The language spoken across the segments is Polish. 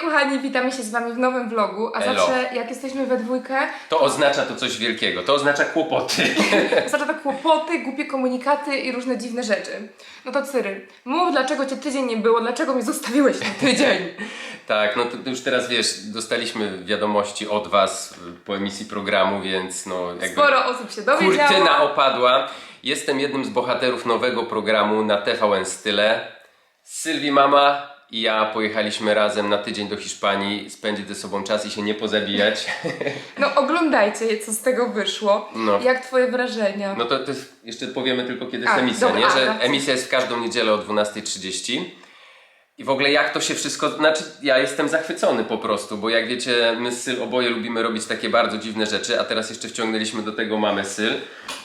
kochani, witamy się z wami w nowym vlogu, a Elo. zawsze jak jesteśmy we dwójkę, To oznacza to coś wielkiego, to oznacza kłopoty. oznacza to kłopoty, głupie komunikaty i różne dziwne rzeczy. No to Cyryl, mów dlaczego cię tydzień nie było, dlaczego mnie zostawiłeś na tydzień. tak, no to to już teraz wiesz, dostaliśmy wiadomości od was po emisji programu, więc no jakby Sporo osób się dowiedziało. kurtyna opadła. Jestem jednym z bohaterów nowego programu na TVN Style. Sylwii mama i ja pojechaliśmy razem na tydzień do Hiszpanii, spędzić ze sobą czas i się nie pozabijać. No oglądajcie, co z tego wyszło. No. Jak twoje wrażenia? No to, to jest, jeszcze powiemy tylko kiedy A, jest emisja, dobra, nie? a, Że tak. emisja jest w każdą niedzielę o 12.30. I w ogóle jak to się wszystko, znaczy ja jestem zachwycony po prostu, bo jak wiecie, my z Syl oboje lubimy robić takie bardzo dziwne rzeczy, a teraz jeszcze wciągnęliśmy do tego mamę Syl,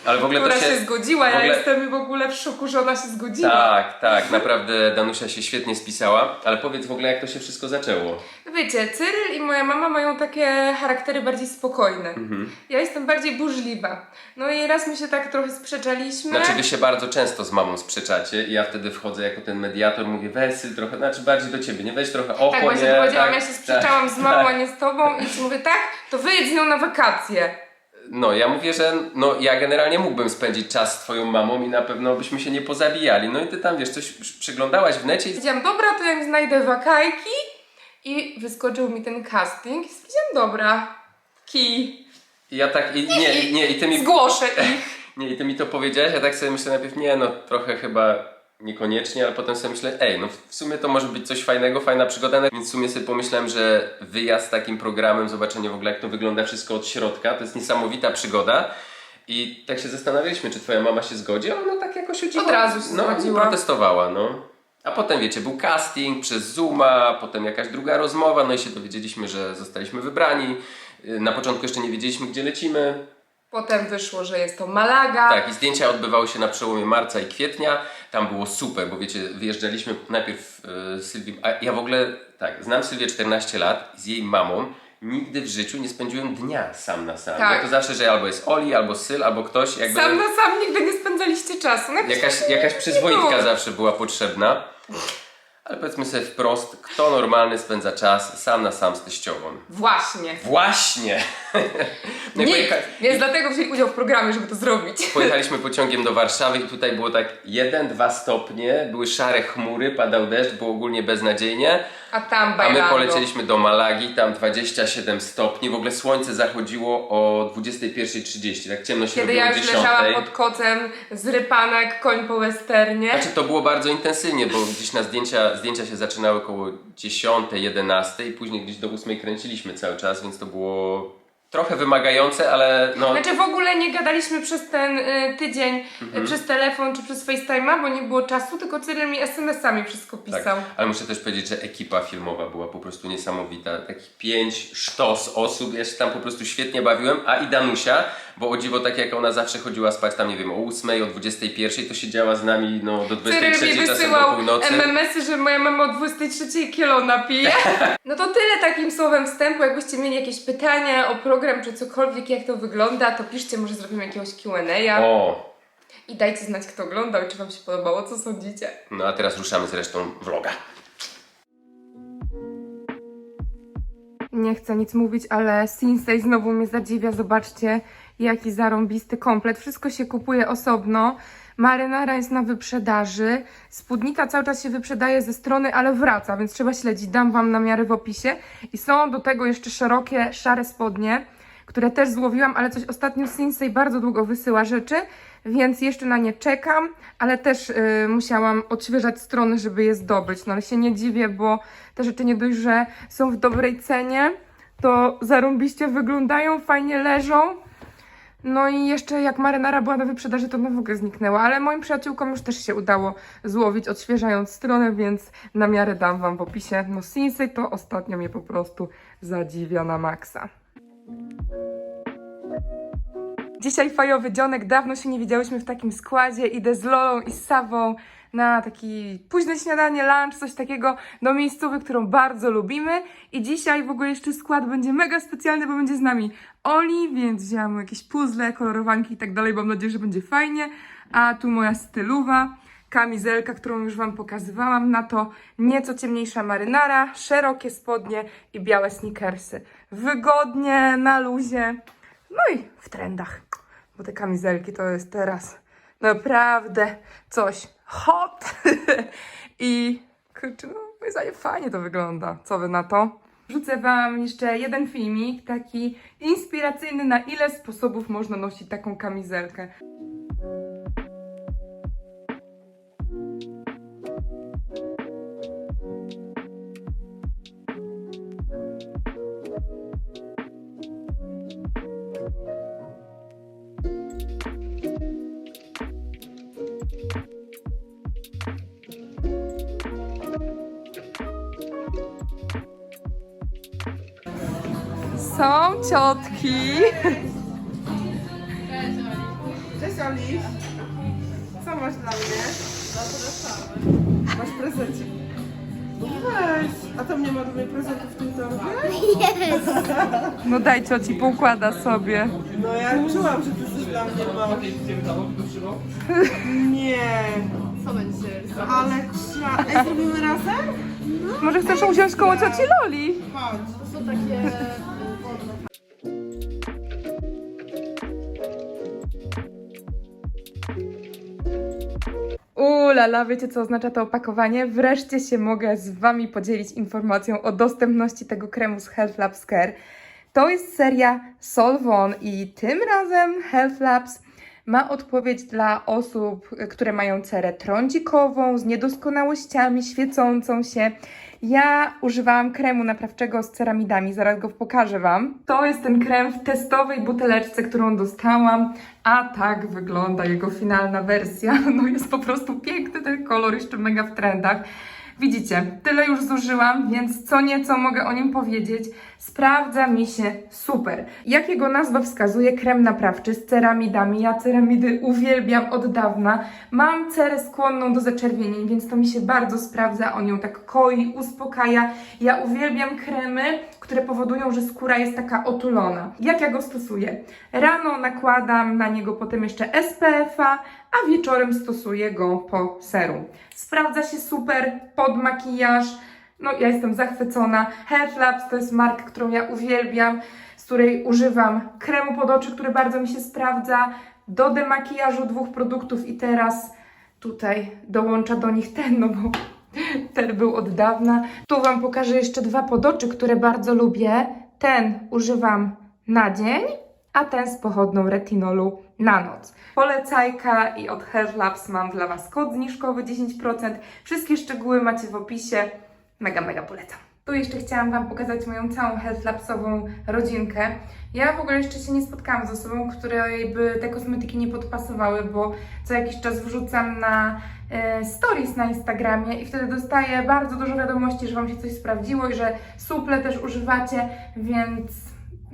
ale w ogóle Która to się, się... zgodziła, w ja ogóle- jestem w ogóle w szoku, że ona się zgodziła. Tak, tak, naprawdę Danusia się świetnie spisała, ale powiedz w ogóle jak to się wszystko zaczęło. Wiecie, Cyryl i moja mama mają takie charaktery bardziej spokojne. Mhm. Ja jestem bardziej burzliwa. No i raz my się tak trochę sprzeczaliśmy. Znaczy wy się bardzo często z mamą sprzeczacie i ja wtedy wchodzę jako ten mediator, mówię weź Syl trochę, znaczy bardziej do ciebie, nie weź trochę ocho, Tak, właśnie nie, powiedziałam, tak, ja się sprzeczałam tak, z mamą, tak. a nie z tobą i ci mówię, tak, to wyjedź z nią na wakacje. No, ja mówię, że no, ja generalnie mógłbym spędzić czas z twoją mamą i na pewno byśmy się nie pozabijali. No i ty tam, wiesz, coś przeglądałaś w necie i... Powiedziałam, dobra, to ja im znajdę wakajki i wyskoczył mi ten casting. I dobra, kij, i ja tak, i, nie, nie, i ty mi... zgłoszę ich. Nie, i ty mi to powiedziałeś, ja tak sobie myślę najpierw, nie, no trochę chyba niekoniecznie, ale potem sobie myślę, ej, no w sumie to może być coś fajnego, fajna przygoda, więc w sumie sobie pomyślałem, że wyjazd z takim programem, zobaczenie w ogóle jak to wygląda wszystko od środka, to jest niesamowita przygoda. I tak się zastanawialiśmy, czy twoja mama się zgodzi, a ona tak jakoś. Od razu no, zgodziła. protestowała, no. A potem, wiecie, był casting przez Zooma, potem jakaś druga rozmowa, no i się dowiedzieliśmy, że zostaliśmy wybrani. Y, Na początku jeszcze nie wiedzieliśmy, gdzie lecimy. Potem wyszło, że jest to Malaga. Tak, i zdjęcia odbywały się na przełomie marca i kwietnia. Tam było super, bo wiecie, wyjeżdżaliśmy najpierw yy, Sylwii. A ja w ogóle, tak, znam Sylwię 14 lat z jej mamą nigdy w życiu nie spędziłem dnia sam na sam. Tak. Ja to zawsze, że albo jest Oli, albo Syl, albo ktoś. Jakby Sam na sam nigdy nie spędzaliście czasu. No, jakaś, jakaś przyzwoitka zawsze była potrzebna. Ale powiedzmy sobie wprost, kto normalny spędza czas sam na sam z teściową? Właśnie. Właśnie! No i Nikt. pojecha- Więc dlatego wzięli udział w programie, żeby to zrobić. Pojechaliśmy pociągiem do Warszawy i tutaj było tak 1-2 stopnie, były szare chmury, padał deszcz, było ogólnie beznadziejnie. A tam A my bajlando. polecieliśmy do Malagi, tam 27 stopni, w ogóle słońce zachodziło o 21.30, tak ciemno się Kiedy robiło ja już 10. leżałam pod kocem, zrypana jak koń po westernie. Znaczy to było bardzo intensywnie, bo gdzieś na zdjęcia, zdjęcia się zaczynały około 10, 11 i później gdzieś do 8 kręciliśmy cały czas, więc to było trochę wymagające, ale no... Znaczy w ogóle nie gadaliśmy przez ten y, tydzień Mhm. y, przez telefon czy przez FaceTime'a, bo nie było czasu, tylko Cyril mi SMS-ami wszystko pisał. Tak, ale muszę też powiedzieć, że ekipa filmowa była po prostu niesamowita. Takich pięć sztos osób, ja się tam po prostu świetnie bawiłem, a i Danusia, bo o dziwo tak jak ona zawsze chodziła spać tam, nie wiem, o 8, o 21, to siedziała z nami no, do Cyril 23 mi czasem do północy. MMS-y, że moja mama o 23 kielona pije. No to tyle takim słowem wstępu. Jakbyście mieli jakieś pytania o program czy cokolwiek, jak to wygląda, to piszcie, może zrobimy jakiegoś Q&A O, i dajcie znać, kto oglądał i czy wam się podobało, co sądzicie. no a teraz ruszamy z resztą vloga. Nie chcę nic mówić, ale Sinsei znowu mnie zadziwia. Zobaczcie, jaki zarąbisty komplet. Wszystko się kupuje osobno. Marynara jest na wyprzedaży. Spódnica cały czas się wyprzedaje ze strony, ale wraca, więc trzeba śledzić. Dam Wam namiary w opisie. I są do tego jeszcze szerokie, szare spodnie, które też złowiłam, ale coś ostatnio Sinsei bardzo długo wysyła rzeczy, więc jeszcze na nie czekam, ale też y, musiałam odświeżać strony, żeby je zdobyć. No ale się nie dziwię, bo te rzeczy nie dość, że są w dobrej cenie, to zarąbiście wyglądają, fajnie leżą. No i jeszcze jak marynara była na wyprzedaży, to ona w ogóle zniknęła, ale moim przyjaciółkom już też się udało złowić, odświeżając stronę, więc na miarę dam Wam w opisie. No Sinsei to ostatnio mnie po prostu zadziwia na maksa. Dzisiaj fajowy dzionek, dawno się nie widziałyśmy w takim składzie. Idę z Lolą i z Sawą na taki późne śniadanie, lunch, coś takiego do miejscowy, którą bardzo lubimy. I dzisiaj w ogóle jeszcze skład będzie mega specjalny, bo będzie z nami Oli, więc wzięłam jakieś puzzle, kolorowanki i tak dalej. Mam nadzieję, że będzie fajnie. A tu moja stylowa. kamizelka, którą już Wam pokazywałam. Na to nieco ciemniejsza marynara, szerokie spodnie i białe sneakersy. Wygodnie, na luzie, no i w trendach. Bo te kamizelki to jest teraz naprawdę coś hot. I kurczę, no moim fajnie to wygląda. Co Wy na to? Wrzucę Wam jeszcze jeden filmik, taki inspiracyjny, na ile sposobów można nosić taką kamizelkę. Ciotki. Cześć Oli. Co masz dla mnie? Masz prezencik. Weź. A tam nie ma mnie prezentów w tym torbie? No daj cioci, poukłada sobie. No ja czułam, że ty coś dla mnie masz. Nie. Co będzie? Ale trzeba... Ej, zrobimy razem? Może chcesz usiąść koło cioci Loli? Chodź. To są takie Ulala, wiecie co oznacza to opakowanie? Wreszcie się mogę z Wami podzielić informacją o dostępności tego kremu z Health Labs Care. To jest seria Solvon i tym razem Health Labs ma odpowiedź dla osób, które mają cerę trądzikową, z niedoskonałościami, świecącą się. Ja używałam kremu naprawczego z ceramidami, zaraz go pokażę Wam. To jest ten krem w testowej buteleczce, którą dostałam, a tak wygląda jego finalna wersja. No jest po prostu piękny ten kolor, jeszcze mega w trendach. Widzicie, tyle już zużyłam, więc co nieco mogę o nim powiedzieć. Sprawdza mi się super. Jak jego nazwa wskazuje, krem naprawczy z ceramidami. Ja ceramidy uwielbiam od dawna. Mam cerę skłonną do zaczerwienień, więc to mi się bardzo sprawdza. On ją tak koi, uspokaja. Ja uwielbiam kremy, które powodują, że skóra jest taka otulona. Jak ja go stosuję? Rano nakładam na niego potem jeszcze SPF-a, a wieczorem stosuję go po serum. Sprawdza się super pod makijaż. No, ja jestem zachwycona. Health Labs to jest marka, którą ja uwielbiam, z której używam kremu pod oczy, który bardzo mi się sprawdza, do demakijażu dwóch produktów i teraz tutaj dołącza do nich ten, no bo ten był od dawna. Tu Wam pokażę jeszcze dwa podoczy, które bardzo lubię. Ten używam na dzień, a ten z pochodną retinolu na noc. Polecajka i od Health Labs mam dla Was kod zniżkowy 10%. Wszystkie szczegóły macie w opisie. Mega, mega polecam. Tu jeszcze chciałam Wam pokazać moją całą Health Labsową rodzinkę. Ja w ogóle jeszcze się nie spotkałam z osobą, której by te kosmetyki nie podpasowały, bo co jakiś czas wrzucam na e, stories na Instagramie i wtedy dostaję bardzo dużo wiadomości, że Wam się coś sprawdziło i że suple też używacie, więc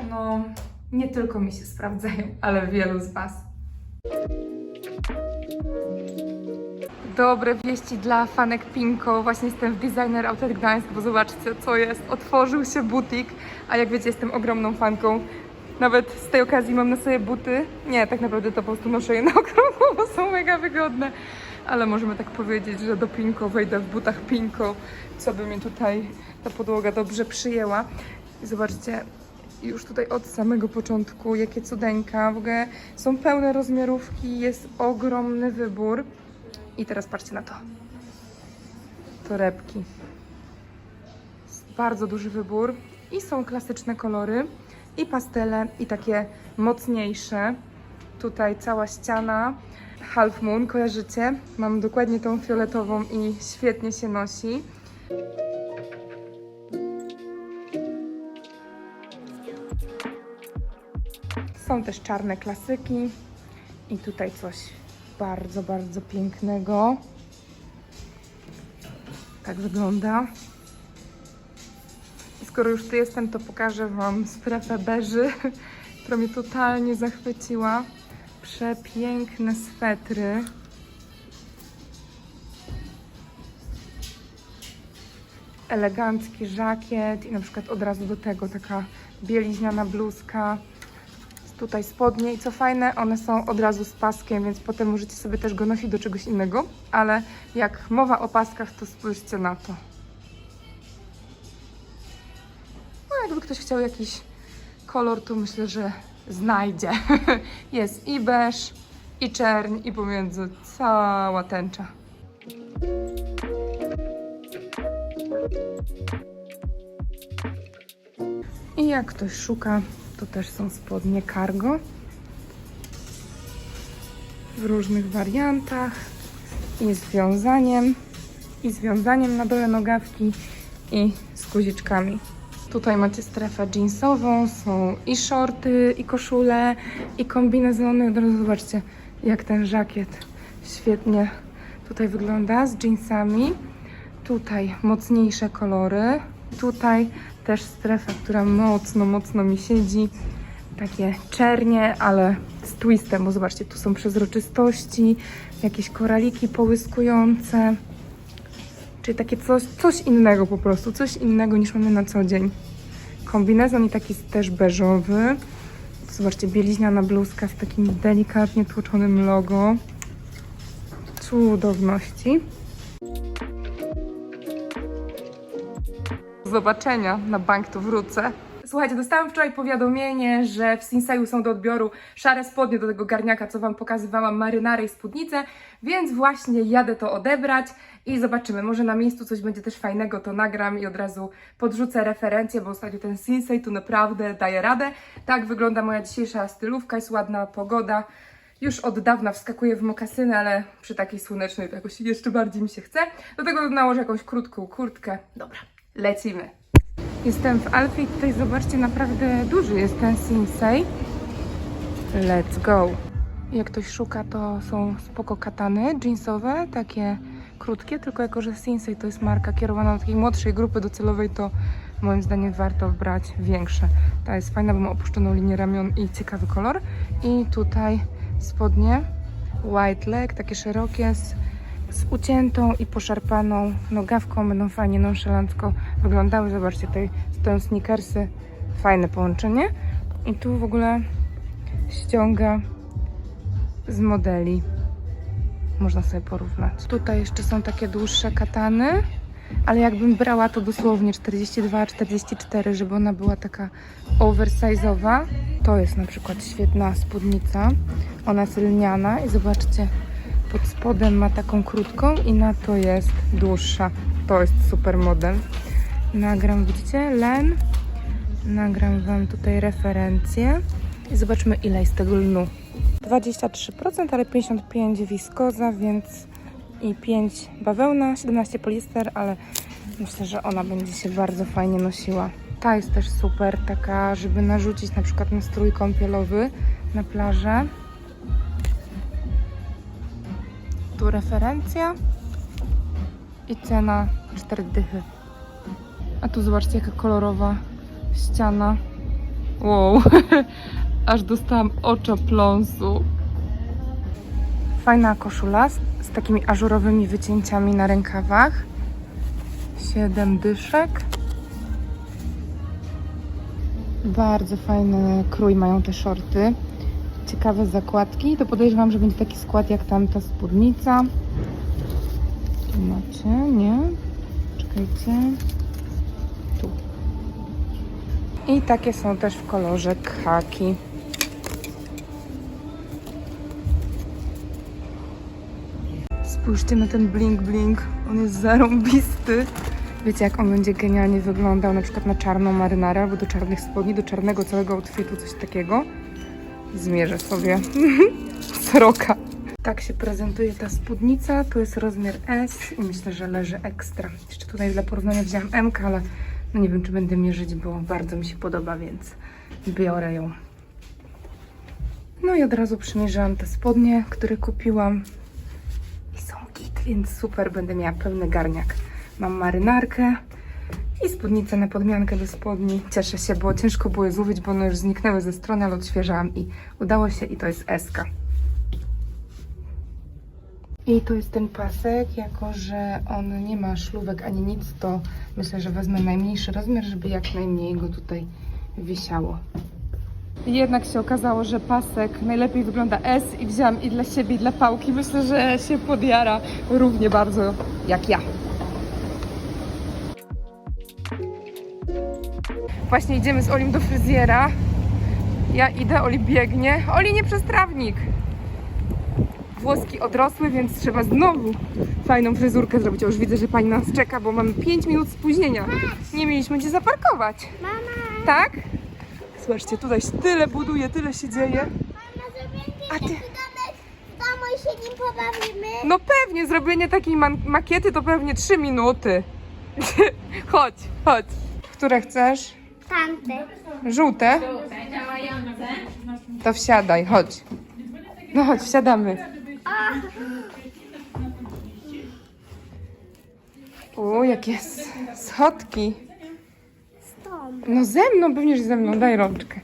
no nie tylko mi się sprawdzają, ale wielu z Was. Dobre wieści dla fanek Pinko. Właśnie jestem w Designer Outlet Gdańsk, bo zobaczcie co jest. Otworzył się butik, a jak wiecie jestem ogromną fanką. Nawet z tej okazji mam na sobie buty. Nie, tak naprawdę to po prostu noszę je na okrągło, bo są mega wygodne. Ale możemy tak powiedzieć, że do Pinko wejdę w butach Pinko, co by mnie tutaj ta podłoga dobrze przyjęła. I zobaczcie, już tutaj od samego początku, jakie cudeńka. W ogóle są pełne rozmiarówki, jest ogromny wybór. I teraz patrzcie na to. Torebki. Bardzo duży wybór. I są klasyczne kolory, i pastele, i takie mocniejsze. Tutaj cała ściana. Half Moon, kojarzycie? Mam dokładnie tą fioletową i świetnie się nosi. Są też czarne klasyki i tutaj coś bardzo, bardzo pięknego. Tak wygląda. I skoro już tu jestem, to pokażę Wam strefę beży, która mnie totalnie zachwyciła. Przepiękne swetry. Elegancki żakiet i na przykład od razu do tego taka bieliźniana bluzka Tutaj spodnie i co fajne, one są od razu z paskiem, więc potem możecie sobie też go nosić do czegoś innego. Ale jak mowa o paskach, to spójrzcie na to. No jakby ktoś chciał jakiś kolor, to myślę, że znajdzie. Jest i beż, i czerń, i pomiędzy cała tęcza. I jak ktoś szuka, to też są spodnie cargo w różnych wariantach i z wiązaniem, i z wiązaniem na dole nogawki i z guziczkami. Tutaj macie strefę jeansową, są i shorty, i koszule, i kombinezony. Od razu zobaczcie, jak ten żakiet świetnie tutaj wygląda z jeansami. Tutaj mocniejsze kolory. Tutaj też strefa, która mocno, mocno mi siedzi. Takie czernie, ale z twistem, bo zobaczcie, tu są przezroczystości, jakieś koraliki połyskujące. Czyli takie coś, coś innego po prostu, coś innego niż mamy na co dzień. Kombinezon i taki też beżowy. Zobaczcie, bieliźniana bluzka z takim delikatnie tłoczonym logo. Cudowności. Zobaczenia na bank to wrócę. Słuchajcie, dostałam wczoraj powiadomienie, że w Sinseju są do odbioru szare spodnie do tego garniaka, co Wam pokazywałam, marynarę i spódnicę, więc właśnie jadę to odebrać i zobaczymy. Może na miejscu coś będzie też fajnego, to nagram i od razu podrzucę referencję, bo ostatnio ten Sinsei tu naprawdę daje radę. Tak wygląda moja dzisiejsza stylówka, jest ładna pogoda. Już od dawna wskakuję w mokasyny, ale przy takiej słonecznej to jakoś jeszcze bardziej mi się chce. Do tego nałożę jakąś krótką kurtkę. Dobra, lecimy. Jestem w Alfie i tutaj zobaczcie, naprawdę duży jest ten Sinsei. Let's go. Jak ktoś szuka, to są spoko katany jeansowe, takie krótkie, tylko jako, że Sinsei to jest marka kierowana do takiej młodszej grupy docelowej, to moim zdaniem warto brać większe. Ta jest fajna, bo ma opuszczoną linię ramion i ciekawy kolor. I tutaj spodnie white leg, takie szerokie, z, z uciętą i poszarpaną nogawką. Będą fajnie nonszalancko wyglądały. Zobaczcie, tutaj stoją sneakersy. Fajne połączenie. I tu w ogóle ściąga z modeli. Można sobie porównać. Tutaj jeszcze są takie dłuższe katany, ale jakbym brała to dosłownie 42-44, żeby ona była taka oversize'owa. To jest na przykład świetna spódnica. Ona jest lniana i zobaczcie, pod spodem ma taką krótką i na to jest dłuższa. To jest super model. Nagram, widzicie, len. Nagram Wam tutaj referencję i zobaczmy ile jest tego lnu. 23%, ale 55 wiskoza, więc i 5 bawełna, 17 poliester, ale myślę, że ona będzie się bardzo fajnie nosiła. Ta jest też super, taka, żeby narzucić na przykład na strój kąpielowy na plażę. Tu referencja i cena 4 dychy. A tu zobaczcie jaka kolorowa ściana. Wow, aż dostałam oczopląsu. Fajna koszula z, z takimi ażurowymi wycięciami na rękawach. 7 dyszek. Bardzo fajny krój mają te shorty. Ciekawe zakładki. To podejrzewam, że będzie taki skład jak tamta spódnica. Tu macie, nie? Czekajcie. Tu. I takie są też w kolorze khaki. Spójrzcie na ten bling bling. On jest zarąbisty. Wiecie, jak on będzie genialnie wyglądał na przykład na czarną marynarę albo do czarnych spodni, do czarnego całego outfitu, coś takiego. Zmierzę sobie. Sroka. Tak się prezentuje ta spódnica. Tu jest rozmiar S i myślę, że leży ekstra. Jeszcze tutaj dla porównania wziąłem M, ale no nie wiem, czy będę mierzyć, bo bardzo mi się podoba, więc biorę ją. No i od razu przymierzyłam te spodnie, które kupiłam. I są git, więc super, będę miała pełny garniak. Mam marynarkę i spódnicę na podmiankę do spodni. Cieszę się, bo ciężko było je złowić, bo one już zniknęły ze strony, ale odświeżałam i udało się i to jest Eska. I to jest ten pasek, jako że on nie ma szlówek ani nic, to myślę, że wezmę najmniejszy rozmiar, żeby jak najmniej go tutaj wisiało. I jednak się okazało, że pasek najlepiej wygląda S i wzięłam i dla siebie, i dla pałki. Myślę, że się podjara równie bardzo jak ja. Właśnie idziemy z Olim do fryzjera. Ja idę, Oli biegnie. Oli nie przez trawnik. Włoski odrosły, więc trzeba znowu fajną fryzurkę zrobić. Ja już widzę, że pani nas czeka, bo mamy 5 minut spóźnienia. Nie mieliśmy gdzie zaparkować. Mama, Tak? Zobaczcie, tutaj się tyle buduje, tyle się dzieje. A ty- i się nim pobawimy. No pewnie, zrobienie takiej man- makiety to pewnie 3 minuty. chodź, chodź. Które chcesz? Tamte. Żółte? To wsiadaj, chodź. No chodź, wsiadamy. U, jakie s- schodki. Stąd. No ze mną, pewnie, że ze mną, daj rączkę.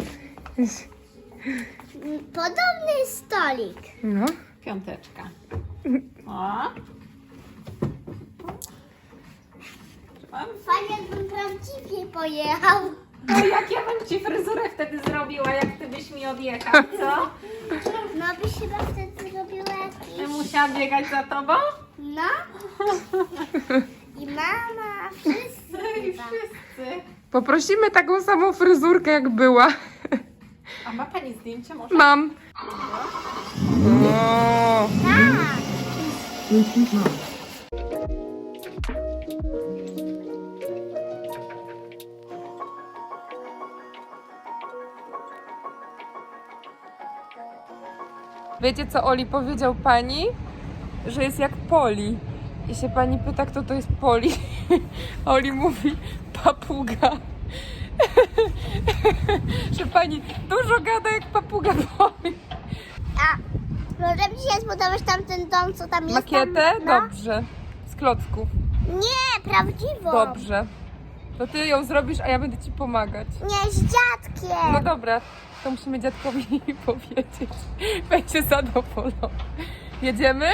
Podobny stolik. No. Piąteczka. O. Fajnie, jakbym prawdziwie pojechał. No jak ja bym ci fryzurę wtedy zrobiła, jak ty byś mi odjechał, co? No byś chyba wtedy zrobiła jakiś... musiała biegać za tobą? No. I mama, wszyscy. I chyba. wszyscy. Poprosimy taką samą fryzurkę, jak była. A ma pani zdjęcie może? Mam. O, Tak. Wiecie, co Oli powiedział pani? Że jest jak Poli. I się pani pyta, kto to jest Poli. Oli mówi papuga. Że pani dużo gada jak papuga Poli. A może mi się spodobać tamten dom, co tam jest? Makietę? Tam, no? Dobrze. Z klocków. Nie, prawdziwą. Dobrze. To ty ją zrobisz, a ja będę ci pomagać. Nie, z dziadkiem. No dobra, to musimy dziadkowi powiedzieć. Będzie zadowolony. Jedziemy?